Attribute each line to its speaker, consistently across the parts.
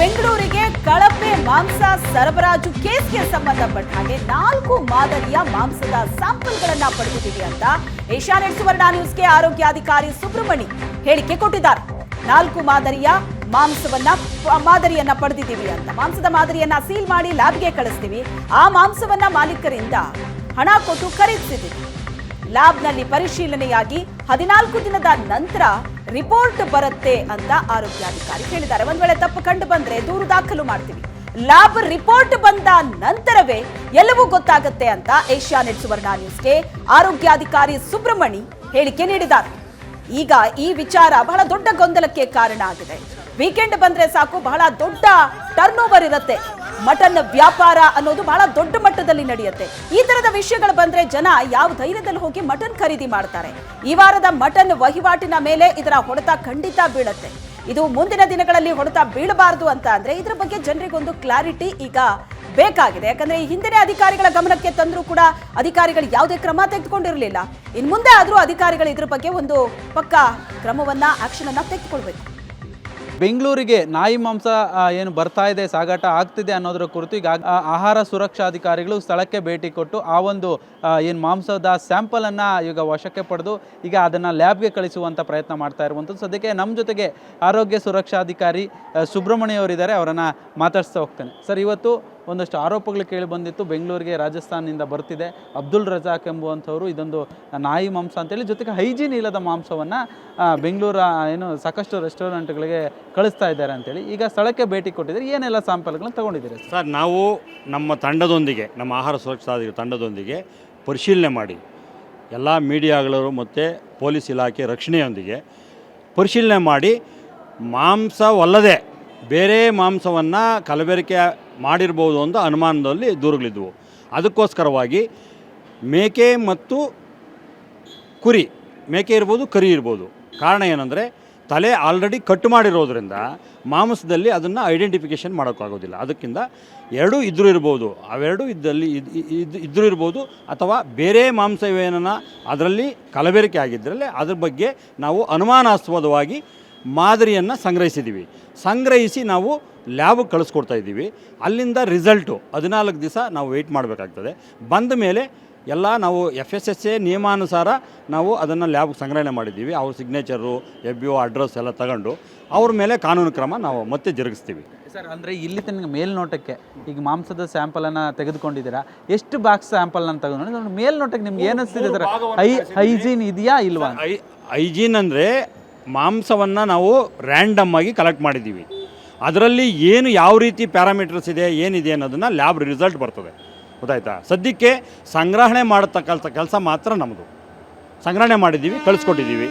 Speaker 1: ಬೆಂಗಳೂರಿಗೆ ಕಳಪೆ ಮಾಂಸ ಸರಬರಾಜು ಕೇಸ್ಗೆ ಸಂಬಂಧಪಟ್ಟ ಹಾಗೆ ನಾಲ್ಕು ಮಾದರಿಯ ಮಾಂಸದ ಸ್ಯಾಂಪಲ್ಗಳನ್ನ ಪಡೆದಿದ್ದೀವಿ ಅಂತ ಏಷ್ಯಾನೆಟ್ ಸುವರ್ಣ ನ್ಯೂಸ್ಗೆ ಆರೋಗ್ಯಾಧಿಕಾರಿ ಸುಬ್ರಹ್ಮಣಿ ಹೇಳಿಕೆ ಕೊಟ್ಟಿದ್ದಾರೆ. ನಾಲ್ಕು ಮಾದರಿಯ ಮಾಂಸವನ್ನ ಮಾದರಿಯನ್ನ ಪಡೆದಿದ್ದೀವಿ ಅಂತ. ಮಾಂಸದ ಮಾದರಿಯನ್ನ ಸೀಲ್ ಮಾಡಿ ಲ್ಯಾಬ್ಗೆ ಕಳಿಸ್ತೀವಿ. ಆ ಮಾಂಸವನ್ನ ಮಾಲೀಕರಿಂದ ಹಣ ಕೊಟ್ಟು ಖರೀದಿಸಿದ್ದೀವಿ. ಲ್ಯಾಬ್ನಲ್ಲಿ ಪರಿಶೀಲನೆಯಾಗಿ ಹದಿನಾಲ್ಕು ದಿನದ ನಂತರ ರಿಪೋರ್ಟ್ ಬರುತ್ತೆ ಅಂತ ಆರೋಗ್ಯಾಧಿಕಾರಿ ಹೇಳಿದ್ದಾರೆ. ಒಂದ್ ವೇಳೆ ತಪ್ಪು ಕಂಡು ಬಂದ್ರೆ ದೂರು ದಾಖಲು ಮಾಡ್ತೀವಿ. ಲ್ಯಾಬ್ ರಿಪೋರ್ಟ್ ಬಂದ ನಂತರವೇ ಎಲ್ಲವೂ ಗೊತ್ತಾಗುತ್ತೆ ಅಂತ ಏಷ್ಯಾ ಏಷ್ಯಾನೆಟ್ ಸುವರ್ಣ ನ್ಯೂಸ್ಗೆ ಆರೋಗ್ಯಾಧಿಕಾರಿ ಸುಬ್ರಹ್ಮಣಿ ಹೇಳಿಕೆ ನೀಡಿದ್ದಾರೆ. ಈಗ ಈ ವಿಚಾರ ಬಹಳ ದೊಡ್ಡ ಗೊಂದಲಕ್ಕೆ ಕಾರಣ ಆಗಿದೆ. ವೀಕೆಂಡ್ ಬಂದ್ರೆ ಸಾಕು, ಬಹಳ ದೊಡ್ಡ ಟರ್ನ್ ಓವರ್ ಇರುತ್ತೆ. ಮಟನ್ ವ್ಯಾಪಾರ ಅನ್ನೋದು ಬಹಳ ದೊಡ್ಡ ಮಟ್ಟದಲ್ಲಿ ನಡೆಯುತ್ತೆ. ಈ ತರದ ವಿಷಯಗಳು ಬಂದ್ರೆ ಜನ ಯಾವ ಧೈರ್ಯದಲ್ಲಿ ಹೋಗಿ ಮಟನ್ ಖರೀದಿ ಮಾಡ್ತಾರೆ. ಈ ವಾರದ ಮಟನ್ ವಹಿವಾಟಿನ ಮೇಲೆ ಇದರ ಹೊಡೆತ ಖಂಡಿತ ಬೀಳುತ್ತೆ. ಇದು ಮುಂದಿನ ದಿನಗಳಲ್ಲಿ ಹೊಡೆತ ಬೀಳಬಾರದು ಅಂತ ಅಂದ್ರೆ ಇದರ ಬಗ್ಗೆ ಜನರಿಗೊಂದು ಕ್ಲಾರಿಟಿ ಈಗ ಬೇಕಾಗಿದೆ. ಯಾಕಂದ್ರೆ ಹಿಂದಿನ ಅಧಿಕಾರಿಗಳ ಗಮನಕ್ಕೆ ತಂದರೂ ಕೂಡ ಅಧಿಕಾರಿಗಳು ಯಾವುದೇ ಕ್ರಮ ತೆಗೆದುಕೊಂಡಿರಲಿಲ್ಲ. ಇನ್ ಮುಂದೆ ಆದರೂ ಅಧಿಕಾರಿಗಳು ಇದ್ರ ಬಗ್ಗೆ ಒಂದು ಪಕ್ಕ ಕ್ರಮವನ್ನ ಆಕ್ಷನ್ ಅನ್ನ ತೆಗೆದುಕೊಳ್ಬೇಕು.
Speaker 2: ಬೆಂಗಳೂರಿಗೆ ನಾಯಿ ಮಾಂಸ ಏನು ಬರ್ತಾ ಇದೆ, ಸಾಗಾಟ ಆಗ್ತಿದೆ ಅನ್ನೋದರ ಕುರಿತು ಈಗ ಆಹಾರ ಆಹಾರ ಸುರಕ್ಷಾಧಿಕಾರಿಗಳು ಸ್ಥಳಕ್ಕೆ ಭೇಟಿ ಕೊಟ್ಟು ಆ ಒಂದು ಏನು ಮಾಂಸದ ಸ್ಯಾಂಪಲನ್ನು ಈಗ ವಶಕ್ಕೆ ಪಡೆದು ಈಗ ಅದನ್ನು ಲ್ಯಾಬ್ಗೆ ಕಳಿಸುವಂಥ ಪ್ರಯತ್ನ ಮಾಡ್ತಾ ಇರುವಂಥದ್ದು. ಸದ್ಯಕ್ಕೆ ನಮ್ಮ ಜೊತೆಗೆ ಆರೋಗ್ಯ ಸುರಕ್ಷಾಧಿಕಾರಿ ಸುಬ್ರಹ್ಮಣ್ಯ ಅವರಿದ್ದಾರೆ, ಅವರನ್ನು ಮಾತಾಡಿಸ್ತಾ ಹೋಗ್ತೇನೆ. ಸರ್, ಇವತ್ತು ಒಂದಷ್ಟು ಆರೋಪಗಳು ಕೇಳಿ ಬಂದಿತ್ತು. ಬೆಂಗಳೂರಿಗೆ, ರಾಜಸ್ಥಾನದಿಂದ ಬರ್ತಿದೆ. ಅಬ್ದುಲ್ ರಜಾಕ್ ಎಂಬುವಂಥವರು ಇದೊಂದು ನಾಯಿ ಮಾಂಸ ಅಂತೇಳಿ, ಜೊತೆಗೆ ಹೈಜೀನ್ ಇಲ್ಲದ ಮಾಂಸವನ್ನು ಬೆಂಗಳೂರ ಏನು ಸಾಕಷ್ಟು ರೆಸ್ಟೋರೆಂಟ್ಗಳಿಗೆ ಕಳಿಸ್ತಾ ಇದ್ದಾರೆ ಅಂತೇಳಿ. ಈಗ ಸ್ಥಳಕ್ಕೆ ಭೇಟಿ ಕೊಟ್ಟಿದ್ದಾರೆ. ಏನೆಲ್ಲ ಸ್ಯಾಂಪಲ್ಗಳನ್ನ ತಗೊಂಡಿದ್ದೀರಿ? ಸರ್,
Speaker 3: ನಾವು ನಮ್ಮ ತಂಡದೊಂದಿಗೆ, ನಮ್ಮ ಆಹಾರ ಸುರಕ್ಷತಾ ತಂಡದೊಂದಿಗೆ ಪರಿಶೀಲನೆ ಮಾಡಿ, ಎಲ್ಲ ಮೀಡಿಯಾಗಳು ಮತ್ತು ಪೊಲೀಸ್ ಇಲಾಖೆ ರಕ್ಷಣೆಯೊಂದಿಗೆ ಪರಿಶೀಲನೆ ಮಾಡಿ, ಮಾಂಸವಲ್ಲದೆ ಬೇರೆ ಮಾಂಸವನ್ನು ಕಲಬೆರಕೆ ಮಾಡಿರ್ಬೋದು ಅಂತ ಅನುಮಾನದಲ್ಲಿ ದೂರುಗಳಿದ್ವು ಅದಕ್ಕೋಸ್ಕರವಾಗಿ ಮೇಕೆ ಮತ್ತು ಕುರಿ, ಮೇಕೆ ಇರ್ಬೋದು, ಕರಿ ಇರ್ಬೋದು. ಕಾರಣ ಏನಂದರೆ, ತಲೆ ಆಲ್ರೆಡಿ ಕಟ್ ಮಾಡಿರೋದ್ರಿಂದ ಮಾಂಸದಲ್ಲಿ ಅದನ್ನು ಐಡೆಂಟಿಫಿಕೇಷನ್ ಮಾಡೋಕ್ಕಾಗೋದಿಲ್ಲ. ಅದಕ್ಕಿಂತ ಎರಡೂ ಇದ್ರೂ ಇರ್ಬೋದು. ಅವೆರಡೂ ಇದ್ದಲ್ಲಿ ಇದು, ಇದ್- ಇದ್ರೂ ಇರ್ಬೋದು. ಅಥವಾ ಬೇರೆ ಮಾಂಸವೇನ ಅದರಲ್ಲಿ ಕಲಬೆರಕೆ ಆಗಿದ್ದರಲ್ಲಿ ಅದ್ರ ಬಗ್ಗೆ ನಾವು ಅನುಮಾನಾಸ್ಪದವಾಗಿ ಮಾದರಿಯನ್ನು ಸಂಗ್ರಹಿಸಿದ್ದೀವಿ ಸಂಗ್ರಹಿಸಿ ನಾವು ಲ್ಯಾಬ್ಗೆ ಕಳಿಸ್ಕೊಡ್ತಾ ಇದ್ದೀವಿ. ಅಲ್ಲಿಂದ ರಿಸಲ್ಟು ಹದಿನಾಲ್ಕು ದಿವಸ ನಾವು ವೆಯ್ಟ್ ಮಾಡಬೇಕಾಗ್ತದೆ. ಬಂದ ಮೇಲೆ ಎಲ್ಲ ನಾವು ಎಫ್ ಎಸ್ ಎಸ್ ಎ ನಿಯಮಾನುಸಾರ ನಾವು ಅದನ್ನು ಲ್ಯಾಬ್ಗೆ ಸಂಗ್ರಹಣೆ ಮಾಡಿದ್ದೀವಿ. ಅವ್ರ signature F B O address ಎಲ್ಲ ತಗೊಂಡು ಅವ್ರ ಮೇಲೆ ಕಾನೂನು ಕ್ರಮ ನಾವು ಮತ್ತೆ ಜರುಗಿಸ್ತೀವಿ.
Speaker 2: ಸರ್ ಅಂದರೆ ಇಲ್ಲಿ ತನಕ ಮೇಲ್ನೋಟಕ್ಕೆ ಈಗ ಮಾಂಸದ ಸ್ಯಾಂಪಲನ್ನು ತೆಗೆದುಕೊಂಡಿದ್ದೀರಾ? ಎಷ್ಟು ಬಾಕ್ಸ್ ಸ್ಯಾಂಪಲ್ನ ತಗೊಂಡು ನೋಡಿ ಮೇಲ್ನೋಟಕ್ಕೆ ನಿಮ್ಗೆ ಏನಿಸ್ತಿದೆ ಸರ್? ಹೈ ಹೈಜೀನ್ ಇದೆಯಾ ಇಲ್ವಾ
Speaker 3: ಹೈಜೀನ್ ಅಂದರೆ ಮಾಂಸವನ್ನು ನಾವು ರ್ಯಾಂಡಮ್ ಆಗಿ ಕಲೆಕ್ಟ್ ಮಾಡಿದ್ದೀವಿ. ಅದರಲ್ಲಿ ಏನು ಯಾವ ರೀತಿ ಪ್ಯಾರಾಮೀಟರ್ಸ್ ಇದೆ, ಏನಿದೆ ಅನ್ನೋದನ್ನು ಲ್ಯಾಬ್ ರಿಸಲ್ಟ್ ಬರ್ತದೆ. ಗೊತ್ತಾಯ್ತಾ? ಸದ್ಯಕ್ಕೆ ಸಂಗ್ರಹಣೆ ಮಾಡತಕ್ಕಂಥ ಕೆಲಸ ಮಾತ್ರ ನಮ್ಮದು ಸಂಗ್ರಹಣೆ ಮಾಡಿದ್ದೀವಿ, ಕಳಿಸ್ಕೊಟ್ಟಿದ್ದೀವಿ.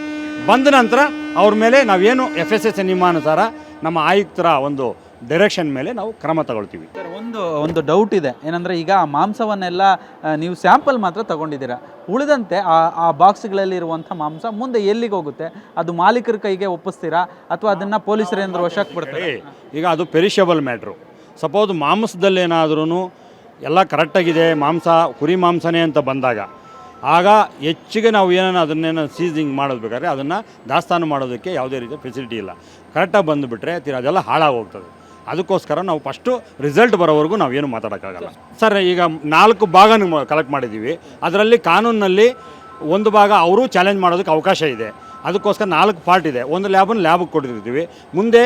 Speaker 3: ಬಂದ ನಂತರ ಅವ್ರ ಮೇಲೆ ನಾವೇನು ಎಫ್ ಎಸ್ ಎಸ್ ನಿಯಮಾನುಸಾರ ನಮ್ಮ ಆಯುಕ್ತರ ಒಂದು ಡೈರೆಕ್ಷನ್ ಮೇಲೆ ನಾವು ಕ್ರಮ ತಗೊಳ್ತೀವಿ.
Speaker 2: ಸರ್ ಒಂದು ಒಂದು ಡೌಟ್ ಇದೆ. ಏನಂದ್ರೆ ಈಗ ಆ ಮಾಂಸವನ್ನೆಲ್ಲ ಆ, ನೀವು ಸ್ಯಾಂಪಲ್ ಮಾತ್ರ ತಗೊಂಡಿದ್ದೀರಾ. ಉಳಿದಂತೆ ಆ ಆ ಬಾಕ್ಸ್ಗಳಲ್ಲಿ ಇರುವಂಥ ಮಾಂಸ ಮುಂದೆ ಎಲ್ಲಿಗೆ ಹೋಗುತ್ತೆ? ಅದು ಮಾಲೀಕರ ಕೈಗೆ ಒಪ್ಪಿಸ್ತೀರಾ? ಅಥವಾ ಅದನ್ನ ಏನಾದ್ರು ವಶಕ್ಕೆ ಬಿಡ್ತಾರೆ?
Speaker 3: ಈಗ ಅದು ಪೆರಿಷಬಲ್ ಮ್ಯಾಟ್ರು ಸಪೋಸ್ ಮಾಂಸದಲ್ಲೇನಾದ್ರೂ ಎಲ್ಲ ಕರೆಕ್ಟಾಗಿದೆ ಮಾಂಸ ಕುರಿ ಮಾಂಸನೇ ಅಂತ ಬಂದಾಗ ಆಗ ಹೆಚ್ಚಿಗೆ ನಾವು ಏನೇನು ಅದನ್ನೇನು ಸೀಸಿಂಗ್ ಮಾಡೋದು ಬೇಕಾದ್ರೆ ಅದನ್ನು ದಾಸ್ತಾನು ಮಾಡೋದಕ್ಕೆ ಯಾವುದೇ ರೀತಿಯ ಫೆಸಿಲಿಟಿ ಇಲ್ಲ. ಕರೆಕ್ಟಾಗಿ ಬಂದುಬಿಟ್ರೆ ತೀರ ಅದೆಲ್ಲ ಹಾಳಾಗೋಗ್ತದೆ. ಅದಕ್ಕೋಸ್ಕರ ನಾವು ಫಸ್ಟು ರಿಸಲ್ಟ್ ಬರೋವರೆಗೂ ನಾವೇನು ಮಾತಾಡೋಕ್ಕಾಗಲ್ಲ. ಸರ್, ಈಗ ನಾಲ್ಕು ಭಾಗ ಕಲೆಕ್ಟ್ ಮಾಡಿದ್ದೀವಿ. ಅದರಲ್ಲಿ ಕಾನೂನಿನಲ್ಲಿ ಒಂದು ಭಾಗ ಅವರು ಚಾಲೆಂಜ್ ಮಾಡೋದಕ್ಕೆ ಅವಕಾಶ ಇದೆ. ಅದಕ್ಕೋಸ್ಕರ ನಾಲ್ಕು ಪಾರ್ಟ್ ಇದೆ. ಒಂದು ಲ್ಯಾಬನ್ನು ಲ್ಯಾಬ್ಗೆ ಕೊಟ್ಟಿರ್ತೀವಿ. ಮುಂದೆ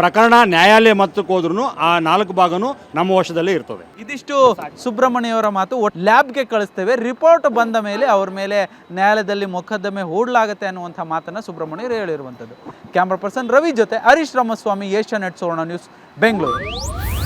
Speaker 3: ಪ್ರಕರಣ, ನ್ಯಾಯಾಲಯ ಮತ್ತಕ್ಕೆ ಹೋದ್ರೂ ಆ ನಾಲ್ಕು ಭಾಗನೂ ನಮ್ಮ ವಶದಲ್ಲೇ ಇರ್ತದೆ.
Speaker 2: ಇದಿಷ್ಟು ಸುಬ್ರಹ್ಮಣ್ಯವರ ಮಾತು ಲ್ಯಾಬ್ಗೆ ಕಳಿಸ್ತೇವೆ. ರಿಪೋರ್ಟ್ ಬಂದ ಮೇಲೆ ಅವ್ರ ಮೇಲೆ ನ್ಯಾಯಾಲಯದಲ್ಲಿ ಮೊಕದ್ದಮೆ ಹೂಡಲಾಗುತ್ತೆ ಅನ್ನುವಂಥ ಮಾತನ್ನು ಸುಬ್ರಹ್ಮಣ್ಯರು ಹೇಳಿರುವಂಥದ್ದು. ಕ್ಯಾಮ್ರಾ ಪರ್ಸನ್ ರವಿ ಜೊತೆ Harish Ramaswamy, Asianet Suvarna news, Bengaluru.